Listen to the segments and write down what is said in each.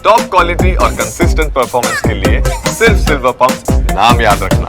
Top quality और consistent performance के लिए सिर्फ सिल्वर पंप नाम याद रखना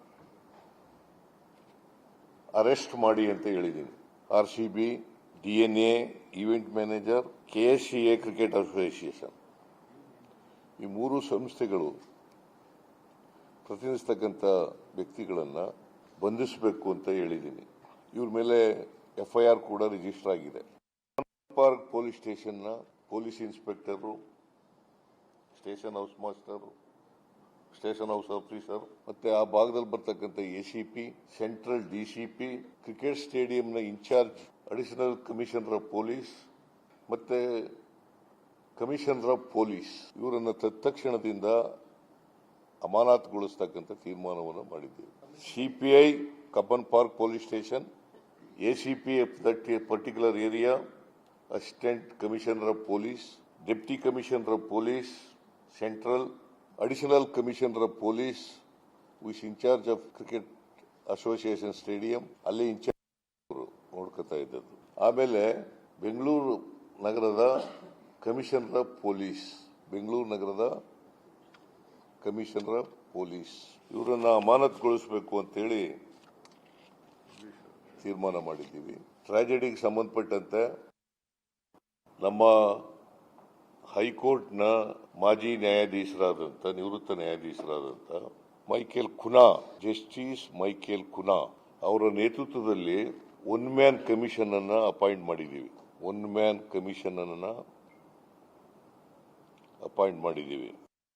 ಅರೆಸ್ಟ್ ಮಾಡಿ ಅಂತ ಹೇಳಿದ್ದೀನಿ. R C B, D N A, event manager, K S C A cricket association. ಈ ಮೂರು ಸಂಸ್ಥೆಗಳು ಪ್ರತಿನಿಧಿಸ್ತಕ್ಕಂಥ ವ್ಯಕ್ತಿಗಳನ್ನು ಬಂಧಿಸಬೇಕು ಅಂತ ಹೇಳಿದ್ದೀನಿ. ಇವ್ರ ಮೇಲೆ ಎಫ್ಐಆರ್ ಕೂಡ ರಿಜಿಸ್ಟರ್ ಆಗಿದೆ. Park police ಸ್ಟೇಷನ್ನ police inspector, station house master station house officer ಮತ್ತೆ ಆ ಭಾಗದಲ್ಲಿ ಬರ್ತಕ್ಕಂಥ ACP central DCP cricket ಸ್ಟೇಡಿಯಂನ in-charge additional commissioner of police ಮತ್ತೆ ಕಮಿಷನರ್ ಆಫ್ ಪೊಲೀಸ್ ಇವರನ್ನ ತತ್ಕ್ಷಣದಿಂದ ಅಮಾನತುಗೊಳಿಸ್ತಕ್ಕಂಥ ತೀರ್ಮಾನವನ್ನು ಮಾಡಿದ್ದೇವೆ. CPI Cubbon park police station ACP of that particular area assistant commissioner of police deputy commissioner of police central additional commissioner of police ವಿಸ್ in-charge of cricket association stadium ಅಲ್ಲಿ incharge ನೋಡ್ಕೊತಾ ಇದ್ದದ್ದು. ಆಮೇಲೆ ಬೆಂಗಳೂರು ನಗರದ ಕಮಿಷನರ್ ಆಫ್ ಪೊಲೀಸ್ ಬೆಂಗಳೂರು ನಗರದ commissioner of police ಇವರನ್ನ ಅಮಾನತುಗೊಳಿಸಬೇಕು ಅಂತೇಳಿ ತೀರ್ಮಾನ ಮಾಡಿದ್ದೀವಿ. ಟ್ರಾಜೆಡಿಗೆ ಸಂಬಂಧಪಟ್ಟಂತೆ ನಮ್ಮ ಹೈಕೋರ್ಟ್ನ ಮಾಜಿ ನ್ಯಾಯಾಧೀಶರಾದಂಥ, ನಿವೃತ್ತ ನ್ಯಾಯಾಧೀಶರಾದಂಥ ಮೈಕೇಲ್ ಖುನಾ, ಜಸ್ಟಿಸ್ ಮೈಕೇಲ್ ಖುನಾ ಅವರ ನೇತೃತ್ವದಲ್ಲಿ ಒನ್ ಮ್ಯಾನ್ ಕಮಿಷನ್ ಅನ್ನ ಅಪಾಯಿಂಟ್ ಮಾಡಿದ್ದೀವಿ. ಒನ್ ಮ್ಯಾನ್ ಕಮಿಷನ್ ಅನ್ನ ಅಪಾಯಿಂಟ್ ಮಾಡಿದ್ದೀವಿ.